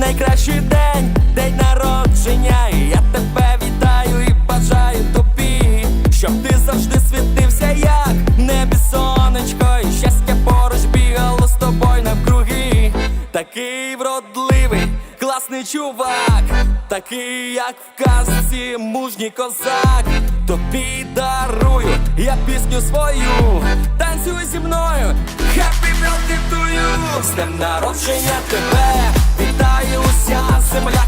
найкращий день, день народження. І я тебе вітаю і бажаю тобі, щоб ти завжди світився, як небі сонечко, і щастя поруч бігало з тобою навкруги. Такий вродливий, класний чувак, такий, як в казці, мужній козак. Тобі дарую я пісню свою, танцюй зі мною, З днем народження тебе. Вітаю уся земля,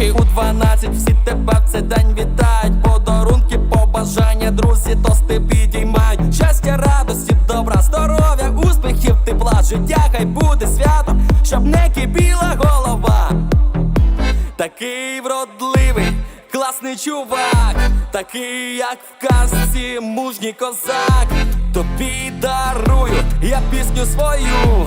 І у 12 всі тебе в цей день вітають. Подарунки, побажання, друзі, тости підіймають. Щастя, радості, добра, здоров'я, успіхів, тепла, життя, хай буде свято, щоб не кипіла голова. Такий вродливий, класний чувак, такий, як в казці, мужній козак. Тобі дарую я пісню свою,